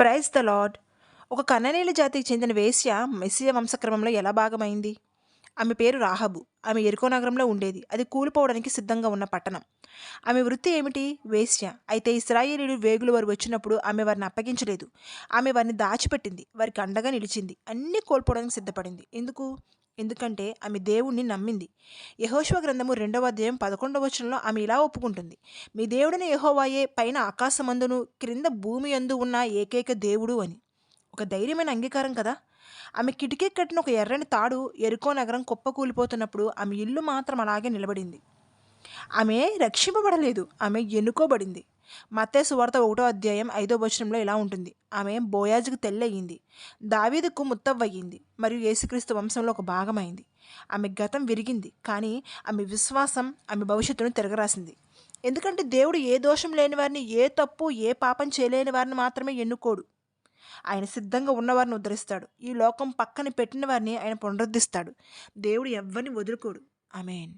Praise the lord. ఒక కన్ననీళ్ళ జాతికి చెందిన వేశ్య మెస్సియ వంశక్రమంలో ఎలా భాగమైంది? ఆమె పేరు రాహబు. ఆమె ఎరుకో నగరంలో ఉండేది. అది కూలిపోవడానికి సిద్ధంగా ఉన్న పట్టణం. ఆమె వృత్తి ఏమిటి? వేశ్య. అయితే ఇస్రాయేలీలు వేగులు వారు వచ్చినప్పుడు ఆమె వారిని అప్పగించలేదు. ఆమె వారిని దాచిపెట్టింది. వారికి అండగా నిలిచింది. అన్నీ కోల్పోవడానికి సిద్ధపడింది. ఎందుకు? ఎందుకంటే ఆమె దేవుణ్ణి నమ్మింది. యహోశివ గ్రంథము రెండవ అధ్యాయం పదకొండవ వచనంలో ఆమె ఇలా ఒప్పుకుంటుంది. మీ దేవుడిని యహోవాయే పైన ఆకాశమందును క్రింద భూమి యందు ఉన్న ఏకైక దేవుడు అని. ఒక ధైర్యమైన అంగీకారం కదా? ఆమె కిటికీ కట్టిన ఒక ఎర్రని తాడు ఎరుకో నగరం కుప్పకూలిపోతున్నప్పుడు ఆమె ఇల్లు మాత్రం అలాగే నిలబడింది. ఆమె రక్షింపబడలేదు. ఆమె ఎన్నుకోబడింది. మత్తే సువార్త ఒకటో అధ్యాయం ఐదో వచనంలో ఇలా ఉంటుంది. ఆమె బోయాజుకు తెల్లయ్యింది దావీదుకు ముత్తవ్వయ్యింది మరియు యేసుక్రీస్తు వంశంలో ఒక భాగమైంది. ఆమె గతం విరిగింది. కానీ ఆమె విశ్వాసం ఆమె భవిష్యత్తును తిరగరాసింది. ఎందుకంటే దేవుడు ఏ దోషం లేని వారిని ఏ తప్పు ఏ పాపం చేయలేని వారిని మాత్రమే ఎన్నుకోడు. ఆయన సిద్ధంగా ఉన్నవారిని ఉద్ధరిస్తాడు. ఈ లోకం పక్కన పెట్టిన వారిని ఆయన పునరుద్ధరిస్తాడు దేవుడు ఎవ్వరిని వదులుకోడు. ఆమెన్.